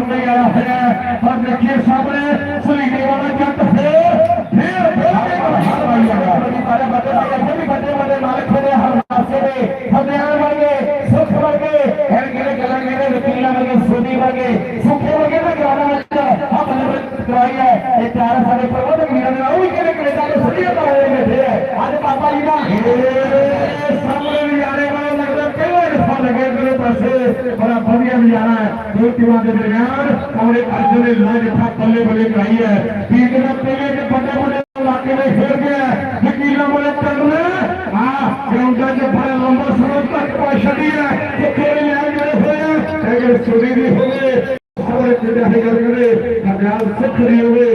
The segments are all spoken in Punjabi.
سننے والا ہے پر دیکھیے سامنے سنگنے والا جت ہے ਸਾਡੇ ਪਰਵਤ ਮੀਰ ਨੇ ਉਹ ਹੀ ਕਿਹੜੇ ਕਿਹੜੇ ਸਾਰੇ ਸੁਣੀਆਂ ਤਾਂ ਹੋਏ ਨੇ ਅੱਜ ਪਾਪਾ ਜੀ ਦਾ ਸਾਹਮਣੇ ਵੀ ਆ ਰਹੇ ਮੈਂ ਲੱਗਦਾ ਕਿਵੇਂ ਫਲ ਗਏ ਮੇਰੇ ਪਾਸੇ ਦੋ ਟੀਮਾਂ ਦੇ ਦਰਮਿਆਨ ਕਮਰੇ ਅਰਜਨ ਨੇ ਲਾਜ ਇੱਥਾ ਬੱਲੇ ਬੱਲੇ ਕਰਾਈ ਹੈ। ਵੀਰ ਦੇ ਪਹਿਲੇ ਦੇ ਵੱਡੇ ਵੱਡੇ ਇਲਾਕੇ ਦੇ ਖੇਡ ਗਿਆ ਵਕੀਲਾਂ ਵਾਲੇ ਪਿੰਡ ਨੇ ਹਾਂ। ਗਰਾਊਂਡਾਂ 'ਚ ਬੜਾ ਲੰਬਾ ਸਮਾਂ ਤੱਕ ਪਾ ਛੱਡੀ ਹੈ। ਤੇ ਖੇਡ ਲਿਆ ਜਿਹੜੇ ਹੋਏ ਆ। ਇਹ ਸੁਣੀ ਦੀ ਹੋਵੇ ਸਾਰੇ ਜਿਹੜੇ ਗੱਲ ਕਰੇ ਹਰਿਆਲ ਸਿੱਖ ਰਹੀ ਹੋਵੇ।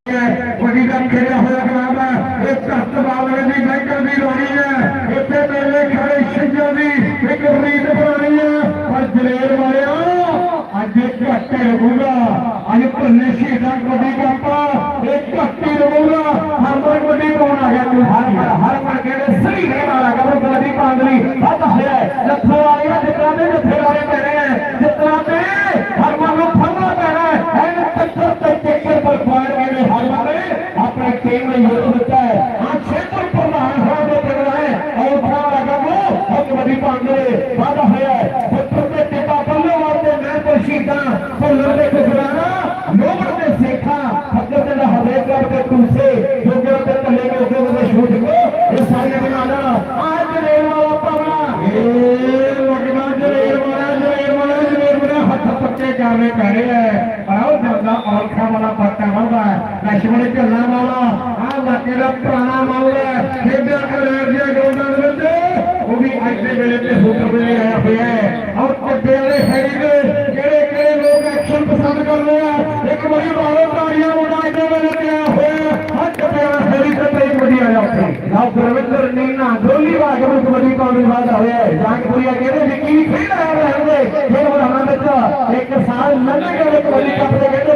ਔਲਖਾ ਵਾਲਾ ਪੱਕਾ ਲక్ష్ਮਣ ਝੱਲਾ ਵਾਲਾ ਆਹ ਲਾਕੇ ਦਾ ਪੁਰਾਣਾ ਮਾਮਲਾ ਖੇਡਿਆ ਕਲੇਰ ਦੀਆਂ ਗਰਾਊਂਡਾਂ ਦੇ ਵਿੱਚ ਉਹ ਵੀ ਅੱਜ ਦੇ ਵੇਲੇ ਤੇ ਹੁਕਮ ਵੇਲੇ ਆਇਆ ਹੋਇਆ ਹੈ। ਔਰ ਕੱਟੇ ਵਾਲੇ ਹੈਰੀ ਦੇ ਕਿਹੜੇ ਲੋਕ ਐਕਸ਼ਨ ਪਸੰਦ ਕਰਦੇ ਆ, ਇੱਕ ਵਾਰੀ ਬਾਹਰੋਂ ਤਾੜੀਆਂ ਮੁੰਡਾ ਇੱਥੇ ਵੇਲੇ ਤੇ ਆਇਆ ਹੋਇਆ ਹੱਥ ਕੱਟੇ ਵਾਲਾ ਹੈਰੀ ਤੇ ਤੇ ਕਬੱਡੀ ਆਇਆ ਉੱਥੇ। ਨਾ ਗੁਰਵਿੰਦਰ ਨੀਨਾ ਢੋਲੀ ਵਾਗ ਕਬੱਡੀ ਪਾਉਣ ਦੀ ਹੋਇਆ ਹੈ। ਜਾਨਪੁਰੀਆ ਕਹਿੰਦੇ ਵਿੱਕੀ ਖੇਡ ਆਇਆ ਰਹਿੰਦੇ ਫਿਰ ਉਹਨਾਂ ਵਿੱਚ ਇੱਕ ਸਾਲ ਲੰਘ ਗਏ ਕਬੱਡੀ ਕੱਪ ਦੇ ਕਹਿੰਦੇ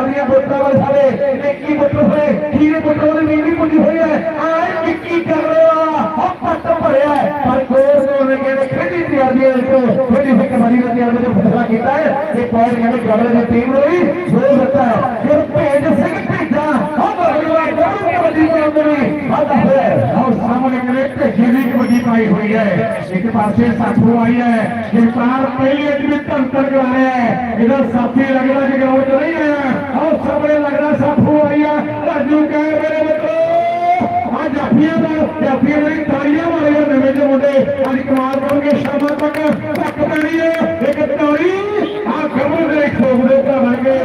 ਆ ਉਹ ਵਾਲੇ ਸਾਰੇ ਵਿੱਕੀ ਬੁੱਟਰ ਹੋਏ ਖੀਰੇ ਬੁੱਟਰ ਦੀ ਨੀਂਦੀ ਪੁੱਜੀ ਹੋਈ ਹੈ ਆਏ ਵਿੱਕੀ ਕਰ ਰਿਹਾ ਉਹ ਪੱਟ ਭਰਿਆ ਪਰ ਕੋਰ ਨੇ ਉਹਨੇ ਕਹਿੰਦੇ, ਖੇਡੀ ਤਿਆਰੀ ਹੈ ਇੱਕ, ਖੇਡੀ ਹੋਈ ਕਬੱਡੀ ਦਾ ਤਿਆਰੀ ਦਾ ਫੈਸਲਾ ਕੀਤਾ ਹੈ। ਇਹ ਪੁਆਇੰਟ ਕਹਿੰਦੇ ਗਵਰ ਦੀ ਟੀਮ ਨੂੰ ਵੀ ਦਿੱਤਾ ਹੈ। ਫਿਰ ਭੇਜ ਸਿੰਘ ਭੇਜਾ, ਉਹ ਬਰਗਵਾ ਜਰੂਰ ਕਬੱਡੀ ਪਾਉਂਦੇ ਨੇ ਵਾਦਾ ਹੋਇਆ ਉਹ ਸਾਹਮਣੇ ਕਹਿੰਦੇ ਭੇਜੀ ਦੀ ਕਬੱਡੀ ਪਾਈ ਹੋਈ ਹੈ। ਇੱਕ ਪਾਸੇ ਸਾਥੂ ਆਈ ਹੈ। ਜਗਤਾਰ ਪਹਿਲੀ ਅੱਜ ਵੀ ਧੰਨ ਧੰਨ ਕਰ ਰਿਹਾ ਹੈ। ਇਹਦਾ ਸਾਥੀ ਲੱਗਦਾ ਕਿ ਗਰਾਊਂਡ ਚ ਨਹੀਂ ਆਇਆ। ਉਹ ਸਾਹਮਣੇ ਲੱਗਦਾ ਸਾਥੂ ਆਈ ਹੈ ਰਾਜੂ ਕਹਿ ਮੇਰੇ ਮਿੱਤਰੋ ਆ ਜਾਫੀਆਂ ਦਾ, ਜਾਫੀਆਂ ਦੀ ਤਾੜੀਆਂ ਮਾਰੇ ਨਵੇਂ ਦੇ ਮੁੰਡੇ। ਅੱਜ ਕਮਾਲ ਕਰਨਗੇ ਸ਼ਾਮਾਂ ਤੱਕ। ਤੱਕ ਪੈਣੀ ਹੈ ਇੱਕ ਤਾੜੀ ਆ ਖਬਰ ਦੇ ਖੋਬ ਦੇ ਕਰਾਂਗੇ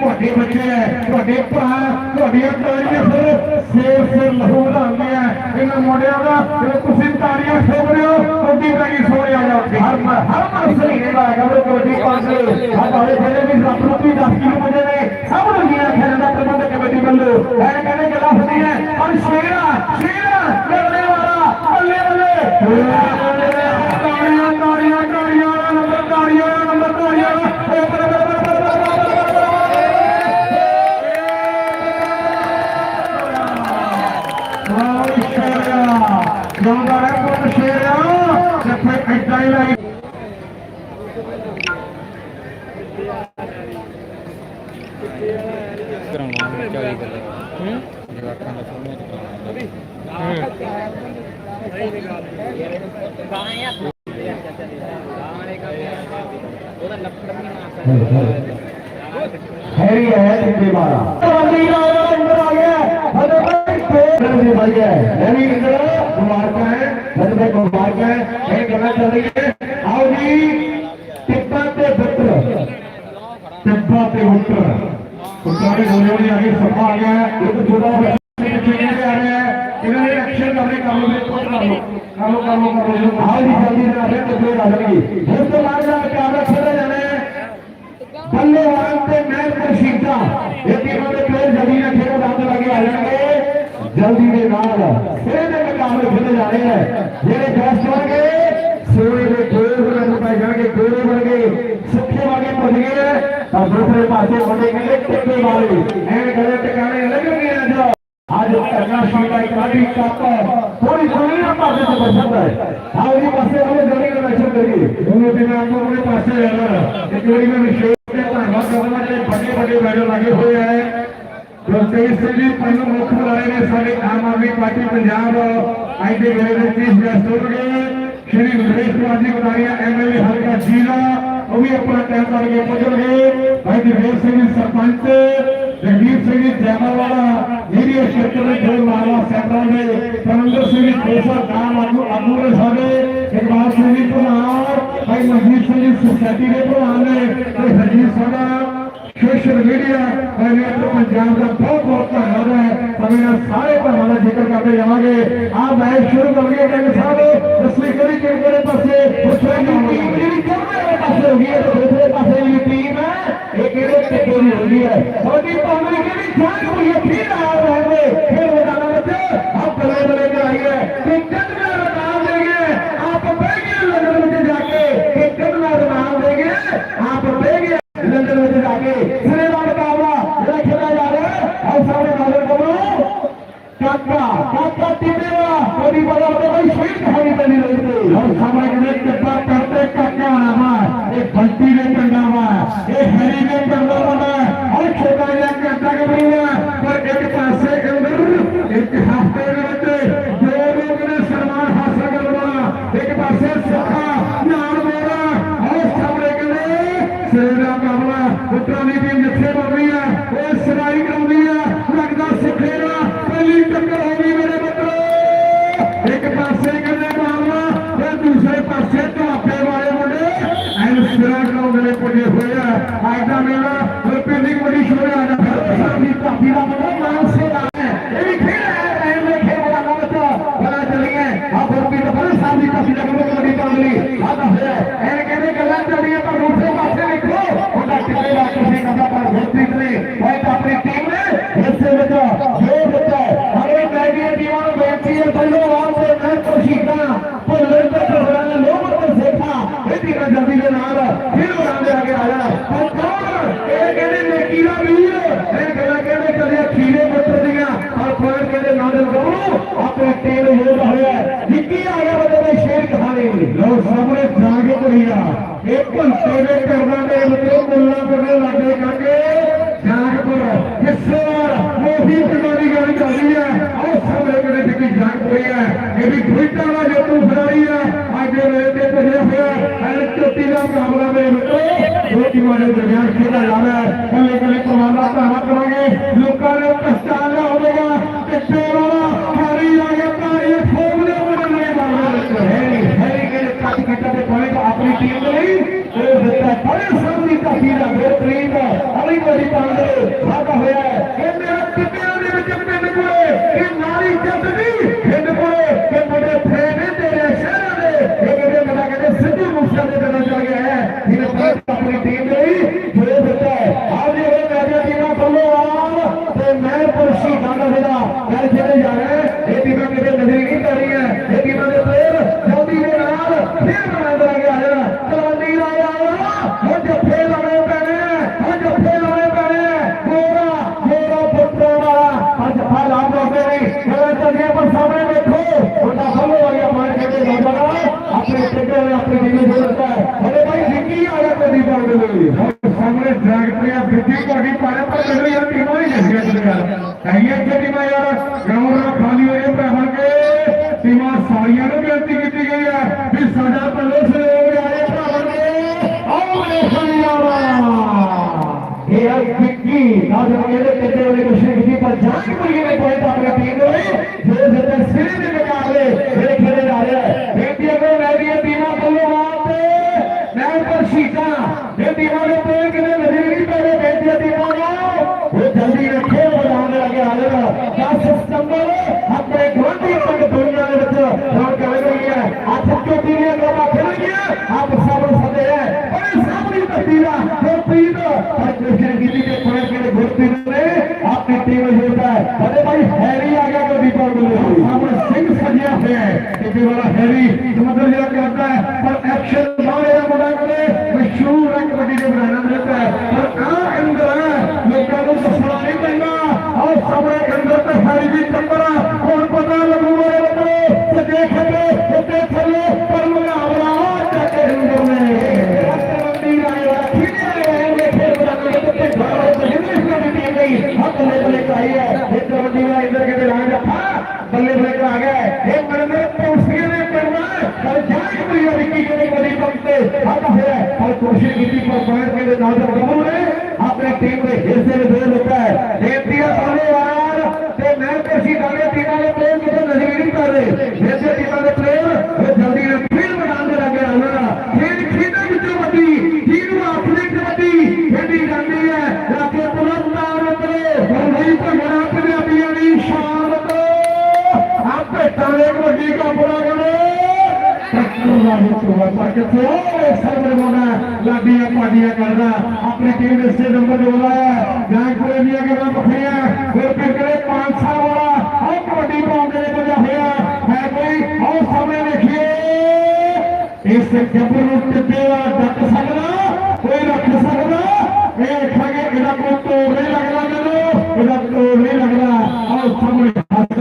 ਤੁਹਾਡੇ ਬੱਚੇ ਤੁਹਾਡੇ ਭਰਾ, ਤੁਹਾਡੀਆਂ ਤਾੜੀਆਂ ਫਿਰ ਸੇਰ ਸੇਰ ਲਹੂ ਲਾਉਂਦੇ ਆ ਇਹਨਾਂ ਮੁੰਡਿਆਂ ਦਾ, ਜਦੋਂ ਤੁਸੀਂ ਤਾੜੀਆਂ ਠੋਕ ਰਹੇ ਹੋ ਕਬੱਡੀ ਦਾ ਕੀ ਸੋਹਣਿਆ ਜਾ ਹਰ ਹਰ ਮਸਲੀ ਨੇ ਲਾਇਆ ਕਬਰ ਕਬੱਡੀ ਪਾਸੇ ਆ ਤੁਹਾਡੇ ਜਿਹੜੇ ਵੀ ਰੱਬ ਨੂੰ ਵੀ 10 ਕਿਲੋ ਮੁੰਡੇ ਨੇ। سب لوگ یہ کھیلنا پربندھ کمیٹی بندو میں کہنے کے لفظ نہیں ہے اور شیرا شیرا لڑنے والا بلے بلے تاڑیاں تاڑیاں تاڑیاں نمبر تاڑیاں نمبر تاڑیاں نمبر ہے ਕਰਾਉਣਾ ਚਾਹੀ ਗੱਲ ਹੂੰ ਜਵਾਕਾਂ ਦਾ ਸਾਹਮਣੇ ਕਰਾਉਣਾ ਹੈਰੀ ਹੈ ਜਿੱਦੇ ਮਾਰਾ ਵਾਲੀ ਦਾ ਅੰਦਰ ਆ ਗਿਆ ਹਦੇ ਭਾਈ ਫੇਰ ਦੀ ਭਾਈ ਹੈ ਹੈਰੀ ਇੰਦਰ ਮੁਬਾਰਕਾਂ کے سب آ گیا ہے بلے والے میں پرشیدہ لیکن انہوں نے پھر زمین کھیل رنگ لگے آ جائیں گے۔ جلدی کے نال پھر مقابلے کھیلے جانے ہیں۔ جہے جس और दूसरे पासे बनेंगे टिकने वाले नए गलत ठिकाने लगेंगे आज प्रकाशन का एक आदि काका थोड़ी सुनिए पासे से पसंद है आगे पासे हमें जाने का दर्शन करिए उन्हें दिन आपको अपने पासे रहना एक जोड़ी में विशेष धन्यवाद करना चाहिए बड़े बड़े मेडल लगे हुए हैं जो तेईस से भी पहले मुख्य लड़ाई में सारी Aam Aadmi party Punjab I T गए चीफ गेस्ट हो गए श्री विदेश कुमार जी बनाया एमएलए हल्का जीरा वो भी अपना टाइम करके पहुंचोगे ਜਗੀਰ ਸਿੰਘ ਸਰਪੰਚ ਜਗੀਰ ਸਿੰਘ ਜੈਮਾਵਾਲਾ ਨੀਰੀਏ ਖੇਤਰ ਦੇ ਜੋ ਮਾਲਾ ਸੈਂਟਰਾਂ ਦੇ ਪਰਮਿੰਦਰ ਸਿੰਘ ਖੋਸਾ ਨਾਮ ਆਗੂ ਆਗੂ ਨੇ ਸਾਡੇ। ਇਕਬਾਲ ਸਿੰਘ ਜੀ ਪ੍ਰਧਾਨ ਭਾਈ ਨਵੀਰ ਸਿੰਘ ਸੁਸਾਇਟੀ ਦੇ ਪ੍ਰਧਾਨ ਨੇ ਤੇ ਹਰਜੀਤ ਸਾਡਾ ਸੋਸ਼ਲ ਮੀਡੀਆ ਐਨੇਟ ਪੰਜਾਬ ਦਾ ਬਹੁਤ ਬਹੁਤ ਧੰਨਵਾਦ ਹੈ। ਸਮੇਂ ਸਾਰੇ ਭਰਾਵਾਂ ਦਾ ਜ਼ਿਕਰ ਕਰਦੇ ਜਾਵਾਂਗੇ। ਆ ਮੈਚ ਸ਼ੁਰੂ ਕਰੀਏ ਟੈਂਕ ਸਾਹਿਬ ਦੱਸੀ ਕਿਹੜੀ ਕਿਹੜੇ ਪਾਸੇ। சேர்க்கலாம். ਇਹ ਭੰਤੇ ਦੇ ਕਰਨਾਂ ਦੇ ਉੱਤੇ ਮੁੱਲਾਂ ਕਰਨੇ ਲੱਗੇ ਕਰਕੇ ਜਾਗਪੁਰ ਹਿੱਸੇਦਾਰ ਮੋਹੀ ਟਿਕਾਣੀ ਗੱਲ ਚੱਲਦੀ ਹੈ। ਉਹ ਸਾਹਮਣੇ ਕਿਹੜੇ ਟਿੱਕੀ ਜਾਗ ਹੋਈ ਹੈ। ਇਹ ਵੀ ਖੁੱਟਾ ਦਾ ਜੋਤੂ ਫਰਾਰੀ ਹੈ। ਅੱਜ ਵੇਲੇ ਤੇ ਪਹਿਲੇ ਹੋਇਆ ਐਲ ਚੋਟੀ ਦਾ ਮੁਕਾਬਲਾ ਦੇ ਵਿੱਚ ਦੋ ਟੀਮਾਂ ਦੇ ਦਰਮਿਆਨ ਖੇਡਾ ਜਾ ਰਿਹਾ ਹੈ। ਕੱਲੇ ਕੱਲੇ ਕਮਾਂਡਾ ਧਾਵਾ அவங்க இடத்துல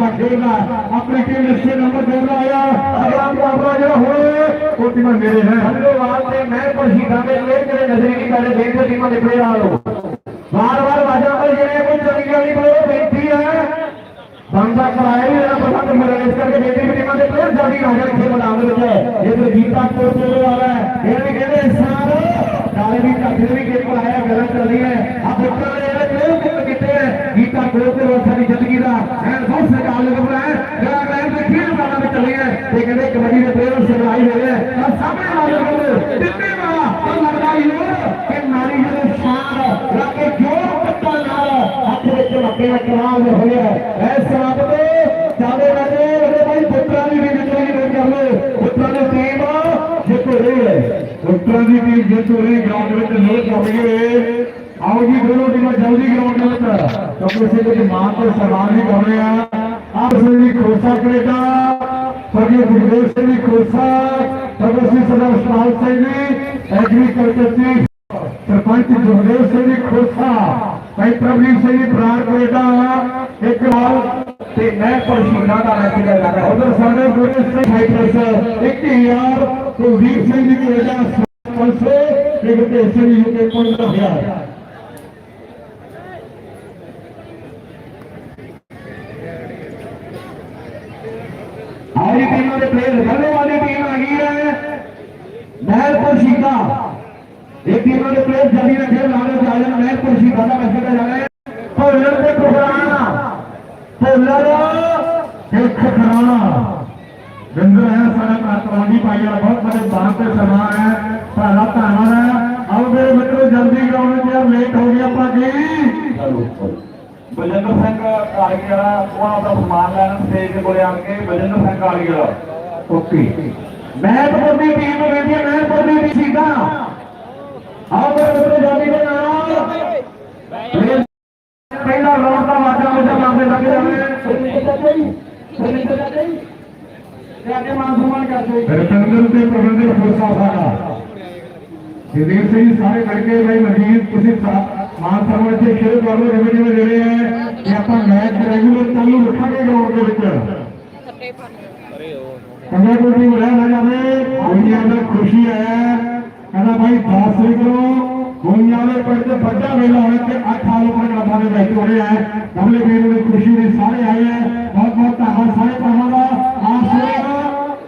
ਹੱਸਦਾ ਖੇਡਦਾ ਆਪਣੀ ਟੀਮ ਦੇ ਸੇ ਨੰਬਰ ਦੋ ਆਇਆ, ਅਗਲਾ ਮੁਕਾਬਲਾ ਜਿਹੜਾ ਹੋਏ, ਉਹ ਟੀਮਾਂ ਮੇਰੇ ਹੈ। ਧੰਨਵਾਦ ਤੇ ਮੈਂ ਪ੍ਰਸ਼ੀਦਾਂ ਦੇ ਪਲੇਅਰ ਜਿਹੜੇ ਨਜ਼ਰੀ ਨਹੀਂ ਕਰਦੇ ਦੇਖਦੇ ਟੀਮਾਂ ਦੇ ਪਲੇਅਰ ਆ ਲੋ ਵਾਰ ਵਾਰ ਵਾਜਾ ਪਰ ਜਿਹੜੇ ਕੋਈ ਚੰਗੀ ਵਾਲੀ ਬੋਲੋ ਬੰਦਾ ਕਰਾਇਆ ਵੀ ਜਿਹੜਾ ਪਸੰਦ ਮੇਰਾ ਇਸ ਕਰਕੇ ਬੇਟੀ ਵੀ ਟੀਮਾਂ ਦੇ ਪਲੇਅਰ ਜਲਦੀ ਆ ਜਾਣ ਇੱਥੇ ਮੈਦਾਨ ਦੇ ਵਿੱਚ ਇਹ ਤੇ ਗੀਤਾ ਕੋਲ ਤੋਂ ਵਾਲਾ ਇਹ ਵੀ ਕਹਿੰਦੇ ਇਨਸਾਨ ਨਾਲੇ ਵੀ ਘੱਟ ਵੀ ਗੇਮ ਆਇਆ, ਗੱਲਾਂ ਚੱਲ ਰਹੀਆਂ ਆ ਪੁੱਤਰ ਨੇ ਜਿਹੜੇ ਪਲੇਅਰ ਕਿੱਥੇ ਕੀਤੇ ਹੈ ਗੀਤਾ ਕੋਲ ਸਾਡੀ ਜ਼ਿੰਦਗੀ ਦਾ ਐਨ ਬਹੁਤ ਸਰਕਾਰ ਨੇ ਬਣਾ ਹੈ। ਜਿਹੜਾ ਮੈਂ ਤੇ ਖੇਡ ਮੈਦਾਨਾਂ ਵਿੱਚ ਚੱਲੇ ਹੈ ਤੇ ਕਹਿੰਦੇ ਕਬੱਡੀ ਦੇ ਪਲੇਅਰ ਸਿਖਲਾਈ ਦੇ ਹੈ ਤਾਂ ਸਾਹਮਣੇ ਵਾਲੇ ਕੋਲ ਦਿੱਤੇ ਵਾਲਾ ਉਹ ਲੱਗਦਾ ਹੀ ਹੋ ਕਿ ਨਾਰੀ ਜਿਹੜੇ ਸ਼ਾਨ ਰੱਖੇ ਜੋਰ ਪੱਤਾ ਨਾਲ ਹੱਥ ਵਿੱਚ ਮੱਕੇ ਦਾ ਕਮਾਲ ਹੋਇਆ ਐ ਸਵਾਦ ਤੇ ਚਾਵੇ ਰਾਜੇ ਉਹਦੇ ਭਾਈ ਪੁੱਤਰਾਂ ਦੀ ਵੀ ਜਿੱਤਣੀ ਨਹੀਂ ਕਰ ਲੋ ਪੁੱਤਰਾਂ ਦੀ ਟੀਮ ਜਿੱਤ ਰਹੀ ਹੈ। ਪੁੱਤਰਾਂ ਦੀ ਟੀਮ ਜਿੱਤ ਰਹੀ ਗਰਾਊਂਡ ਵਿੱਚ ਲੋਕ ਹੋਣਗੇ ਆਓ ਜੀ ਦੋਨੋਂ ਟੀਮਾਂ ਜਲਦੀ ਗਰਾਊਂਡ ਵਿੱਚ। ਕਿਉਂਕਿ ਇਸੇ ਦੇ ਮਾਂ ਤੇ ਸਨਮਾਨ ਵੀ ਕਰ ਆ ਆਪ ਸਿੰਘ ਖੋਸਾ ਕੈਨੇਡਾ ਸਭੀ ਗੁਰਦੇਵ ਸਿੰਘ ਜੀ ਖੋਸਾ ਪ੍ਰਗਟ ਸਿੰਘ ਸਰਦਾਰ ਸਤਾਲ ਸਿੰਘ ਐਗਰੀਕਲਚਰ ਚੀਫ ਸਰਪੰਚ ਜਗਦੇਵ ਸਿੰਘ ਖੋਸਾ, ਭਾਈ ਪ੍ਰਭਜੀਤ ਸਿੰਘ ਜੀ ਕੈਨੇਡਾ, ਇੱਕ ਨਾਲ ਤੇ ਮੈਂ ਪਰਸ਼ੀਨਾ ਦਾ ਮੈਚ ਲੈ ਰਿਹਾ ਉਧਰ ਸਾਡੇ ਗੁਰਦੇਵ ਸਿੰਘ ਹਾਈਡਰਸ ਇੱਕ ਯਾਰ ਕੁਲਦੀਪ ਸਿੰਘ ਜੀ ਕੈਨੇਡਾ ਸਰਪੰਚ ਇੱਕ ਤੇ ਸਿੰਘ ਜੀ ਕੇ ਪੁੰਨ ਰਿਹਾ ਟੀਮਾਂ ਦੇ ਪਲੇਅਰ ਪਹਿਲੇ ਵਾਲੀ ਟੀਮ ਆ ਗਈ ਹੈ। ਮਹਿਲਪੁਰ ਸ਼ੀਤਾ ਇਹ ਟੀਮਾਂ ਦੇ ਪਲੇਅਰ ਜਲਦੀ ਰੱਖੇ ਲਾਣੇ ਜਾ ਜਾਣ ਮਹਿਲਪੁਰ ਸ਼ੀਤਾ ਦਾ ਮੈਚ ਖੇਡਿਆ ਜਾਣਾ ਹੈ। ਭੋਲਰ ਤੇ ਖੁਰਾਨਾ ਭੋਲਰ ਤੇ ਖੁਰਾਨਾ ਬਿੰਦਰ ਹੈ, ਸਾਡਾ ਕਾਤਵਾਨੀ ਪਾਈ ਵਾਲਾ, ਬਹੁਤ ਬੜੇ ਬਾਹਰ ਤੇ ਸਮਾਂ ਹੈ। ਭਾਲਾ ਧੰਨਵਾਦ ਹੈ ਆਓ ਮੇਰੇ ਮਿੱਤਰੋ ਜਲਦੀ ਗਰਾਊਂਡ 'ਚ ਯਾਰ ਲੇਟ ਹੋ ਗਿਆ ਆਪਾਂ ਜੀ ਬਲਜਿੰਦਰ ਸਿੰਘ ਆ ਗਿਆ ਉਹ ਸਮਾਨ ਲੈਣ ਸਟੇਜ ਦੇ ਕੋਲੇ ਆ ਕੇ ਬਲਜਿੰਦਰ ਸਿੰਘ ਆ ਗਿਆ ਓਕੇ ਮਹਿਤਪੁਰ ਦੀ ਟੀਮ ਨੂੰ ਵੇਖੀਏ ਮਹਿਤਪੁਰ ਦੀ ਟੀਮ ਆਓ ਮੇਰੇ ਮਿੱਤਰੋ ਦੇ ਨਾਲ। ਪਹਿਲਾ ਰੌਂਡ ਦਾ ਵਾਜਾ ਮੁਝੇ ਮਾਰਦੇ ਲੱਗ ਜਾਵੇ ਤੇ ਅੱਗੇ ਕਰਦੇ। ਰਤਨਦਰ ਤੇ ਪ੍ਰਬੰਧਕ ਖੋਸਾ ਸਾਡਾ। ਜਗਦੀਪ ਸਿੰਘ ਸਾਰੇ ਕਰਕੇ ਕੇ ਭਾਈ ਮਜੀਦ ਤੁਸੀਂ ਮਾਨ ਸਨਮਾਨ ਤੇ ਸ਼ੁਰੂ ਕਰ ਲਓ ਜਿਹੜੇ ਹੈ ਕਿ ਆਪਾਂ ਮੈਚ ਰੈਗੂਲਰ ਚਾਲੂ ਰੱਖਾਂਗੇ ਗਰਾਊਂਡ ਦੇ ਵਿੱਚ। ਕਹਿੰਦਾ ਕੋਈ ਵੀ ਰਹਿ ਨਾ ਜਾਵੇ ਦੁਨੀਆ ਦਾ ਖੁਸ਼ੀ ਹੈ। ਕਹਿੰਦਾ ਭਾਈ ਦਾਸ ਕਰੋ ਦੁਨੀਆ ਦੇ ਪਿੰਡ ਤੇ ਵੱਡਾ ਮੇਲਾ ਹੋਇਆ ਤੇ 8 ਸਾਲ ਉੱਪਰ ਗਾਥਾ ਦੇ ਵਿੱਚ ਹੋ ਰਿਹਾ ਹੈ ਡਬਲੇ ਵੀਰ ਨੂੰ ਖੁਸ਼ੀ ਦੇ ਸਾਰੇ ਆਏ ਹੈ ਬਹੁਤ ਬਹੁਤ ਧੰਨਵਾਦ ਸਾਰੇ ਭਰਾਵਾਂ ਦਾ। ਆਪ ਸੁਣੇਗਾ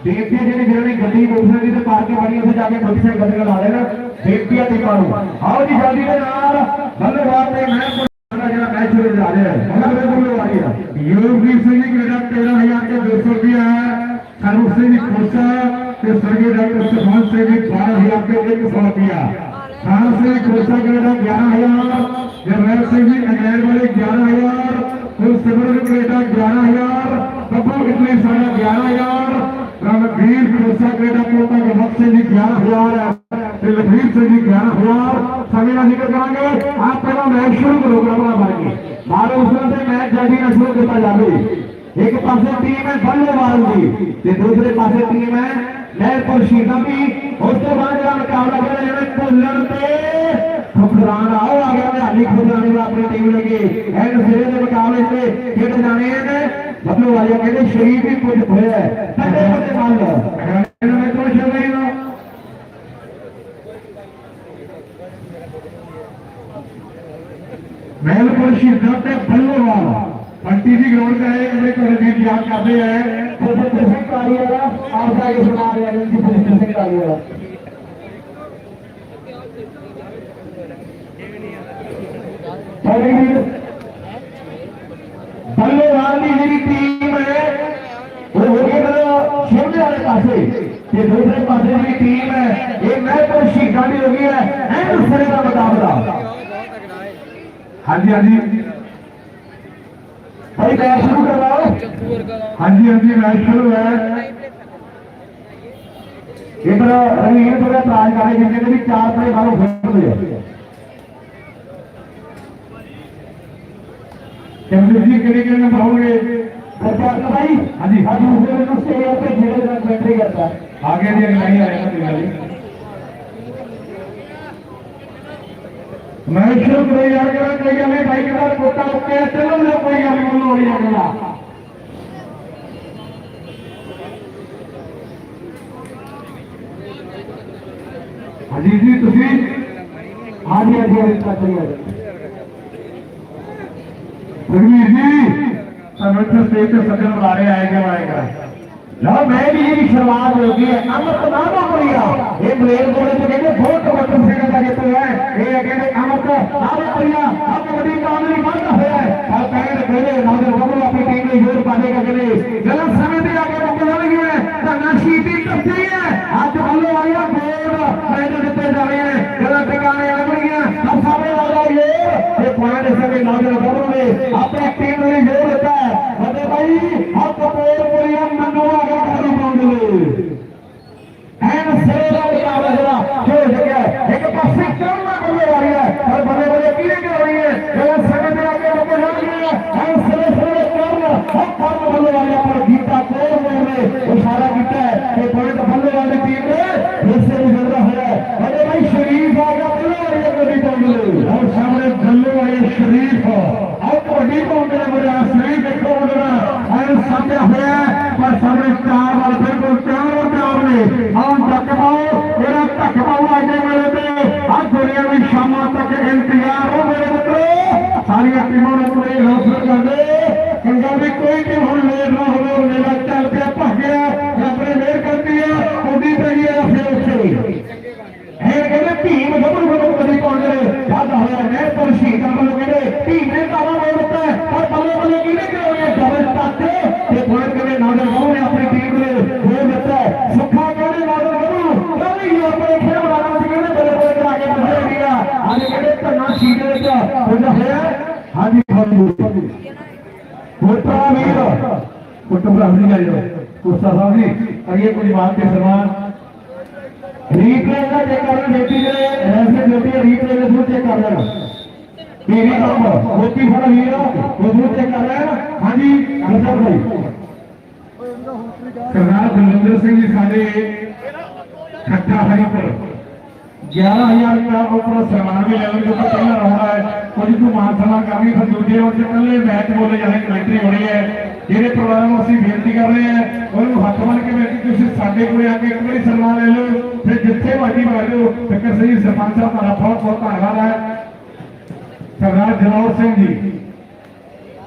ਦੇਖਦੇ ਜਿਹੜੇ ਜਿਹੜੇ ਗੱਡੀ ਮੋਟਰਸਾਈਕਲ ਤੇ ਪਾਰਕ ਵਾਲੀ ਉੱਥੇ ਜਾ ਕੇ ਮੋਟਰਸਾਈਕਲ ਗੱਡੀਆਂ ਲਾ ਲੈਣ। ਦੇਖਦੀ ਆ ਟੀਮਾਂ ਨੂੰ ਆਓ ਜੀ ਜਲਦੀ ਦੇ ਨਾਲ ਧੰਨਵਾਦ ਤੇ ਮੈਂ ਦਾ ਜਿਹੜਾ ਮੈਚ ਹੋ ਜਾ ਰਿਹਾ ਹੈ ਉਹਨਾਂ ਦੇ ਕੋਲ ਵਾਰੀ ਹੈ ਯੋਗਦੀਪ ਸਿੰਘ ਜੀ ਕੈਨੇਡਾ 13000 ਤੇ 200 ਰੁਪਇਆ ਹੈ ਸਰਵ ਸਿੰਘ ਜੀ ਖੋਸਾ ਤੇ ਸਰਗੇ ਡਾਕਟਰ ਸੁਖਾਨ ਸਿੰਘ ਜੀ 12000 ਤੇ 100 ਰੁਪਇਆ ਖਾਨ ਸਿੰਘ ਜੀ ਖੋਸਾ ਕੈਨੇਡਾ 11000 ਜਰਨੈਲ ਸਿੰਘ ਜੀ ਇੰਗਲੈਂਡ ਵਾਲੇ 11000 ਤੇ ਸਿਮਰਨ ਕੈਨੇਡਾ 11000 ਬੱਬੂ ਇਟਲੀ ਸਾਡਾ 11000 ਰਣਵੀਰ ਖੋਸਾ ਕੈਨੇਡਾ ਕੋਟਾ ਗੁਰਮੁਖ ਸਿੰਘ ਜੀ 11000 ਤੇ ਲਖਵੀਰ ਸਿੰਘ ਜੀ 11000 ਸਮੇਂ ਦਾ ਜ਼ਿਕਰ ਕਰਾਂਗੇ। ਆਪ ਪਹਿਲਾਂ ਮੈਚ ਸ਼ੁਰੂ ਕਰੋ ਪ੍ਰੋਗਰਾਮ ਬਣ ਕੇ ਉਸ ਤੇ ਮੈਚ ਜਲਦੀ ਨਾਲ ਸ਼ੁਰੂ ਕੀਤਾ ਜਾਵੇ? ਇੱਕ ਪਾਸੇ ਟੀਮ ਹੈ ਬੱਲੇਬਾਜ਼ ਦੀ ਤੇ ਦੂਸਰੇ ਪਾਸੇ ਟੀਮ ਹੈ ਮਹਿਲਪੁਰ ਸ਼ੀਦਾ ਵੀ ਉਸ ਤੋਂ ਬਾਅਦ ਜਿਹੜਾ ਮੁਕਾਬਲਾ ਹੋਣਾ ਜਿਹੜਾ ਭੁੱਲਣ ਤੇ ਖੁਫਰਾਨ ਆਓ, ਆ ਗਿਆ ਨਿਹਾਲੀ ਖੁਫਰਾਨ ਨੂੰ ਆਪਣੀ ਟੀਮ ਲੱਗੇ ਐਨ ਸਿਰੇ ਦੇ ਮੁਕਾਬਲੇ ਤੇ ਖੇਡ ਜਾਣੇ ਨੇ ਬੱਲੋ ਵਾਲਿਆ ਕਹਿੰਦੇ, ਸ਼ਰੀਫ ਹੀ ਕੁਝ ਹੋਇਆ ਹੈ। ਸਾਡੇ ਬੰਦੇ ਮੰਨ ہے پنٹی جی گراؤنڈ کا ہے ہمیں تو رجیت یاد کر رہے ہیں پوزیشن سے کاری جی والا آپ کا یہ سنا رہے ہیں کہ پوزیشن سے کاری والا بلے بال کی میری ٹیم ہے، وہ ہو گیا چھوٹے والے پاسے۔ یہ دوسرے پاسے میری ٹیم ہے، یہ میں کوئی شیخا بھی ہوگی ہے دوسرے کا مقابلہ ਹਾਂਜੀ ਹਾਂਜੀ। ਭਾਈ ਮੈਚ ਸ਼ੁਰੂ ਕਰਵਾਓ। ਹਾਂਜੀ ਹਾਂਜੀ ਮੈਚ ਸ਼ੁਰੂ ਹੈ। ਇਧਰ ਰਣੀਰ ਥੋੜਾ ਤਰਾਜ ਕਰ ਰਹੇ ਜਿੰਨੇ ਵੀ ਚਾਰ ਪਲੇ ਬਾਹਰੋਂ ਫਿਰਦੇ ਆ। ਕਹਿੰਦੇ ਜੀ ਕਿਹੜੇ ਕਿਹੜੇ ਨੰਬਰ ਹੋਣਗੇ? ਸਰਕਾਰ ਭਾਈ? ਹਾਂਜੀ ਹਾਂ ਦੂਸਰੇ ਨੂੰ ਸੇ ਆਪਣੇ ਜਿਹੜੇ ਦਾ ਬੈਟਰੀ ਕਰਦਾ ਆਗੇ ਦੀ ਨਹੀਂ ਆਏਗਾ ਤੇ ਵਾਲੀ ಮನುಷ್ಯರು ಯಾರಿಗೆಲ್ಲ ಕೈಯಲ್ಲಿ ಬೈಕ್ಗಳು ಗೊತ್ತಾಗುತ್ತೆ ಅಂತಲೂ سجن بلا رہے آئے گا آئے گا لو میں بھی یہ شروعات ہوگی ہے امرت نامہ پڑیا یہ بلیل بولے تو کہتے بہت مطلب سے کا کہتے ہیں یہ کہتے امرت نامہ پڑیا اب مدی کاملی بند ہوا ہے اور کہنے پہلے نامے وقت اپنی ٹیم میں یور پانے کا کہنے غلط سمے دے آگے مکہ ہو گئے ہیں تو نشیدی کرتی ہے آج اللہ والا بہت پہلے دیتے جا رہے ہیں غلط ٹھکانے لگ رہی ہیں اب سامنے ہو رہا ہے یہ پرانے سمے نامے وقت میں اپنے ٹائم میں یور ہوتا ہے بھائی اب تو پور پوری ہم ہے۔ پورا حمل ہو لو استاد صاحب جی یہ کوئی بات کے سامان۔ ریپلے کا چیک کرنا بیٹی نے ایسے بیٹی جی، ریپلے کا چیک کر لینا۔ میری کام بیٹی ہوں ہی ہو وہ جو چیک کر رہا ہے ہاں جی بسر بھائی۔ کرنال دلندر سے جی سالے کھٹا ہری پر گیارہ ہزار کا اوپر سرمانوی لیول جو پہلے رہا ہے۔ کچھ تو مہاسبھا کرنی پھر ہے اور سے پہلے میچ بولے جانے کی انٹری ہو رہی ہے۔ ਜਿਹੜੇ ਪਰਿਵਾਰਾਂ ਨੂੰ ਅਸੀਂ ਬੇਨਤੀ ਕਰ ਰਹੇ ਹਾਂ ਉਹਨੂੰ ਹੱਥ ਬੰਨ ਕੇ ਬੇਨਤੀ ਤੁਸੀਂ ਸਾਡੇ ਕੋਲੇ ਆ ਕੇ ਇੱਕ ਵਾਰੀ ਸਨਮਾਨ ਲੈ ਲਓ ਫਿਰ ਜਿੱਥੇ ਮਰਜ਼ੀ ਵਗ ਜਾਓ ਫਿਕਰ ਸਿੰਘ ਸਰਪੰਚ ਸਾਹਿਬ ਤੁਹਾਡਾ ਬਹੁਤ ਬਹੁਤ ਧੰਨਵਾਦ ਹੈ ਸਰਦਾਰ ਜਨੌਰ ਸਿੰਘ ਜੀ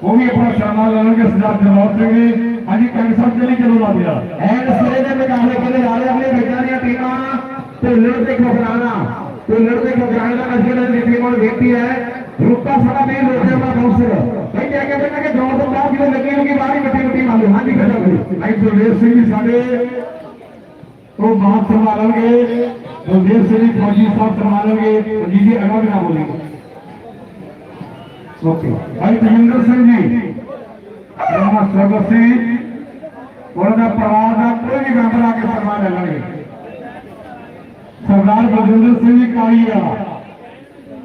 ਉਹ ਵੀ ਆਪਣਾ ਸਨਮਾਨ ਲੈਣਗੇ ਸਰਦਾਰ ਜਨੌਰ ਸਿੰਘ ਜੀ ਹਾਂਜੀ ਕੰਗ ਸਾਹਿਬ ਚਲੀ ਚਲੋ ਲਾ ਦਿਆ ਐਨ ਸਿਰੇ ਦੇ ਮੁਕਾਬਲੇ ਕਹਿੰਦੇ ਜਾ ਰਹੇ ਆਪਣੇ ਬੱਚਿਆਂ ਦੀਆਂ ਟੀਮਾਂ ਢਿੱਲਰ ਤੇ ਖਫਰਾਣਾ ਢਿੱਲਰ ਤੇ ਖਫਰਾਣਾ ਦਾ ਨਸ਼ੇ ਦੀ ਟੀਮਾਂ ਨੂੰ ਬੇਨਤੀ ਹੈ ਰੁੱਕਾ ਸਾਡਾ ਵੀ ਲੋਕਾਂ ਦਾ ਬਾਉਂਸਰ ਭਾਈ ਕਹਿ ਕੇ ਬੈਠਾ ਕਿ ਜੋਰ ਤੋਂ ਬਾਅਦ ਜਦੋਂ ਲੱਗੀ ਹੋਗੀ ਬਾਹਰ ਹੀ ਮਿੱਟੀ ਮਿੱਟੀ ਮਾਰੋ ਹਾਂਜੀ, ਖੜਾ ਜੀ ਭਾਈ ਸੁਰੇਸ਼ ਸਿੰਘ ਜੀ ਸਾਡੇ ਉਹ ਬਾਤ ਸੰਭਾਲਣਗੇ ਬਲਦੇਵ ਸਿੰਘ ਜੀ, ਫੌਜੀ ਸਾਹਿਬ ਸੰਭਾਲਣਗੇ ਜੀ ਜੀ ਅਗਾ ਵੀ ਨਾ ਬੋਲੇਗੇ ਓਕੇ। ਭਾਈ ਤਜਿੰਦਰ ਸਿੰਘ ਜੀ ਰਾਮਾ ਸਰਵ ਸਿੰਘ ਉਹਨਾਂ ਦਾ ਪਰਿਵਾਰ ਦਾ ਕੋਈ ਵੀ ਮੈਂਬਰ ਆ ਕੇ ਸਨਮਾਨ ਲੈ ਲੈਣਗੇ। ਸਰਦਾਰ ਬਲਜਿੰਦਰ ਸਿੰਘ ਜੀ, ਕਾਲੀਆ।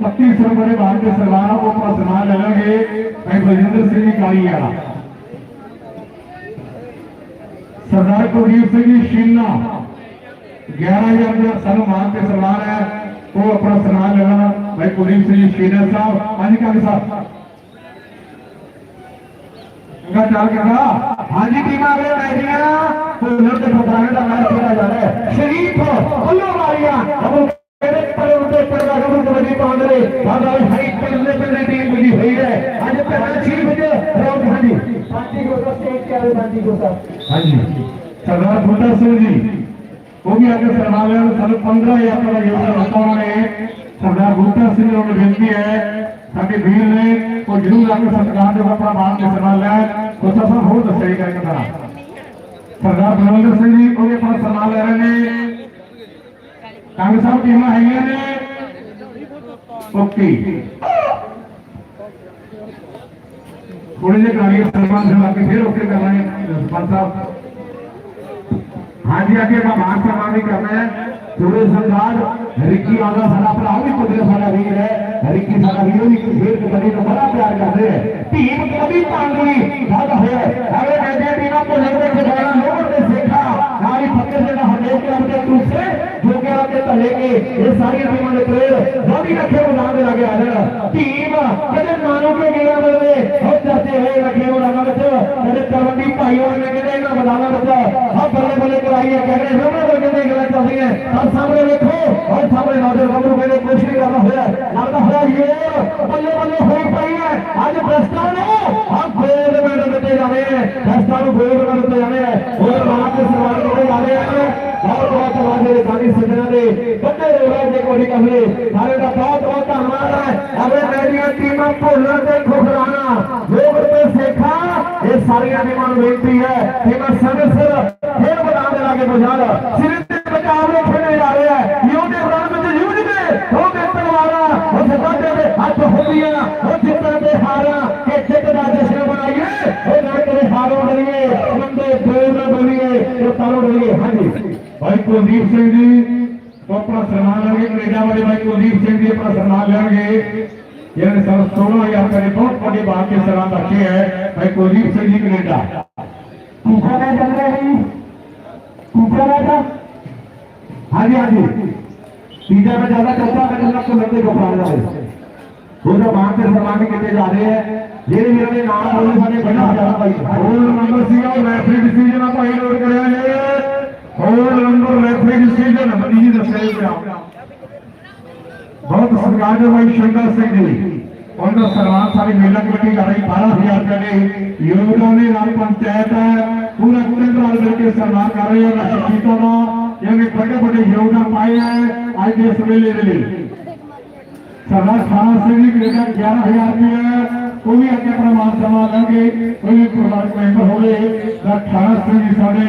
پچیس روپئے بھارت سربراہ کو سمان لگے میں بجندر سنگھ کائی آڑا سردار کلدیپ سنگھ شینا گیارہ ہزار جو سن وہاں کے سربراہ ہے۔ وہ اپنا سمان لینا بھائی کلدیپ سنگھ شینا صاحب ہاں جی کالی صاحب؟ کا چال کر رہا ہاں جی ٹیم آگے بیٹھ گیا تو لڑکے پترانے کا میچ کھیلا جا رہا ہے۔ شریف ہو اللہ ماریے 6 ਵਜੇ ਰੋਕ ਹਾਂਜੀ। ਪਾਰਟੀ ਗੋਸਾ ਸਟੇਜ ਤੇ ਆਵੇ ਪਾਰਟੀ ਗੋਸਾ ਹਾਂਜੀ ਸਰਦਾਰ ਬੁੱਢਾ ਸਿੰਘ ਜੀ, ਉਹ ਵੀ ਅੱਗੇ ਸਰਵਾਲਿਆਂ ਨੂੰ ਸਾਨੂੰ 15 ਯਾਤਰਾ ਦਾ ਯੋਗਦਾਨ ਦਿੱਤਾ ਉਹਨਾਂ ਨੇ। ਸਰਦਾਰ ਬੁੱਢਾ ਸਿੰਘ ਨੂੰ ਬੇਨਤੀ ਹੈ, ਸਾਡੇ ਵੀਰ ਨੇ ਉਹ ਜਰੂਰ ਅੱਗੇ ਸਰਕਾਰ ਦੇ ਆਪਣਾ ਬਾਣ ਦੇ ਸਨਮਾਨ ਲੈ ਗੋਸਾ ਸਾਹਿਬ ਹੋਰ ਦੱਸੇਗਾ ਇੱਕ ਤਰ੍ਹਾਂ। ਸਰਦਾਰ ਬਲਵੰਦਰ ਸਿੰਘ ਜੀ, ਉਹ ਵੀ ਆਪਣਾ ਸਨਮਾਨ ਲੈ ਰਹੇ ਨੇ। ਕਾਂਗਰਸ ਸਾਹਿਬ ਟੀਮਾਂ ਹੈਗੀਆਂ ਨੇ। ਓਕੇ। ਥੋੜੇ ਜਿਹੇ ਕਰਾਂਗੇ ਸਨਮਾਨ ਦੇ ਲਾ ਕੇ ਫਿਰ ਓਕੇ ਕਰ ਲਾਂਗੇ ਸਰਪੰਚ ਸਾਹਿਬ ਹਾਂਜੀ ਅੱਗੇ ਆਪਾਂ ਮਾਨ ਸਨਮਾਨ ਵੀ ਕਰਨਾ ਹੈ ਪੂਰੇ ਸਰਦਾਰ ਰਿੱਕੀ ਆਗਾ ਸਾਡਾ ਭਰਾ ਉਹ ਵੀ ਕੁਦਰਤ ਸਾਡਾ ਵੀਰ ਹੈ ਰਿੱਕੀ ਸਾਡਾ ਵੀਰ ਉਹ ਵੀ ਖੇਡ ਕਬੱਡੀ ਨੂੰ ਬੜਾ ਪਿਆਰ ਕਰਦੇ ਹੈ ਟੀਮ ਕਬੱਡੀ ਪਾਂਗਲੀ ਵਾਦਾ ਹੋਇਆ ਅਗਲੇ ਕਹਿੰਦੇ ਟੀਮਾਂ ਭੁੱਲੇ ਦੇ ਖਿਡਾਰੀ مت لے کے یہ ساری ٹیموں نے پلیئر دھوبی رکھے میدان دے لگے آ جانا ٹیم کدے مانو کے گیڑا ملے ہو جاتے ہوئے رکھے میدان وچ کدے کبڈی بھائیوں نے کدے انہاں میدان وچ ہاں بلے بلے کرائی ہے کہنے سامنے تو کدے گلا چل رہی ہے ہر سامنے دیکھو اور سامنے نوجوان بابو کہنے کچھ نہیں کرنا ہوا لگتا ہوا یہ بلے بلے ہوئی پئی ہے اج برسٹا نے ہم گول میں ڈٹے جانے ہیں برسٹا کو گول میں ڈٹے جانے ہیں اور رات کے سوال کرے جانے ਸਾਰੇ ਬਹੁਤ ਬਹੁਤ ਧੰਨਵਾਦ ਹੈ। ਅਵੇ ਮੇਰੀਆਂ ਟੀਮਾਂ ਭੁੱਲਣ ਤੇ ਖੁਖਰਾਣਾ ਲੋਕ ਰੁਪਏ ਸੇਖਾ, ਇਹ ਸਾਰੀਆਂ ਟੀਮਾਂ ਨੂੰ ਬੇਨਤੀ ਹੈ ਟੀਮਾਂ ਸਮੇਂ ਖੇਡ ਮੈਦਾਨ ਦੇ ਲਾਗੇ ਪਹੁੰਚਾਣ ਸਿਰੇ ਤੇ ਬਚਾਵ ਖੇਡੇ ਜਾ ਰਹੇ ਹੈ। ਯੂ ਦੇ ਰਣ ਵਿੱਚ ਯੂ ਦੇ ਉਹ ਦੇ ਤਲਵਾਰਾਂ ਉਹ ਸਦਾਦੇ ਦੇ ਹੱਥ ਹੁੰਦੀਆਂ, ਉਹ ਜਿੱਤਣ ਦੇ ਹਾਰਾਂ ਕਿ ਜਿੱਤ ਦਾ ਜਸ਼ਨ ਬਣਾਈਏ ਉਹ ਨਾ ਕਰੇ ਹਾਰੋਂ ਬਣੀਏ ਲੰਬੇ ਦੌਰ ਨਾ ਬਣੀਏ ਉਹ ਤਾਲੋਂ ਡਰੀਏ। ਹਾਂਜੀ। ਭਾਈ ਕੁਲਦੀਪ ਸਿੰਘ ਜੀ ਉਹ ਆਪਣਾ ਸਨਮਾਨ ਲੈਣਗੇ ਕੈਨੇਡਾ ਵਾਲੇ ਭਾਈ ਕੁਲਦੀਪ ਸਿੰਘ پاس سنمان لیں گے یعنی سر سونا یا کرے بہت بڑی بات کے سلام رکھے ہے میں کوئی ریب سے نہیں ملتا کچھا میں چل رہے ہیں کچھا میں تھا ہاں جی ہاں جی پیزا میں زیادہ چلتا میں چلنا تو لڑکے کو پڑھنا ہے وہ جو باہر سے سامان کتنے جا رہے ہیں یہ میرے لیے نام بولنے والے بنا جا رہا رول نمبر سی اور ریفری ڈیسیجن آپ آئی نوٹ کریں گے رول نمبر ریفری ڈیسیجن ہماری ہی دستے ہیں ਬਹੁਤ ਸਤਿਕਾਰਯੋਗ ਭਾਈ ਸ਼ੰਕਰ ਸਿੰਘ ਜੀ ਉਹਨਾਂ ਦਾ ਸਾਰੀ ਮੇਲਾ ਕਮੇਟੀ ਕਰ ਰਹੀ 12000 ਰੁਪਏ ਦੇ ਯੋਗਦਾਨ ਦੇ ਨਾਲ ਪੰਚਾਇਤ ਪੂਰਾ ਪੂਰੇ ਨਾਲ ਮਿਲ ਕੇ ਸਨਮਾਨ ਕਰ ਰਹੇ ਹਨ। ਸ਼ਖਸੀਅਤਾਂ ਦਾ ਜਿਹਨੇ ਵੱਡੇ ਵੱਡੇ ਯੋਗਦਾਨ ਪਾਏ ਹੈ, ਅੱਜ ਦੇ ਇਸ ਮੇਲੇ ਦੇ ਲਈ। ਸਰਦਾਰ ਖਾਨ ਸਿੰਘ ਜੀ ਕੈਨੇਡਾ 11000 ਰੁਪਏ ਉਹ ਵੀ ਅੱਗੇ ਆਪਣਾ ਮਾਨ ਸਨਮਾਨ ਲੈਣਗੇ ਕੋਈ ਵੀ ਪਰਿਵਾਰਕ ਮੈਂਬਰ ਹੋਵੇ, ਤਾਂ ਖਾਨ ਸਿੰਘ ਜੀ ਸਾਡੇ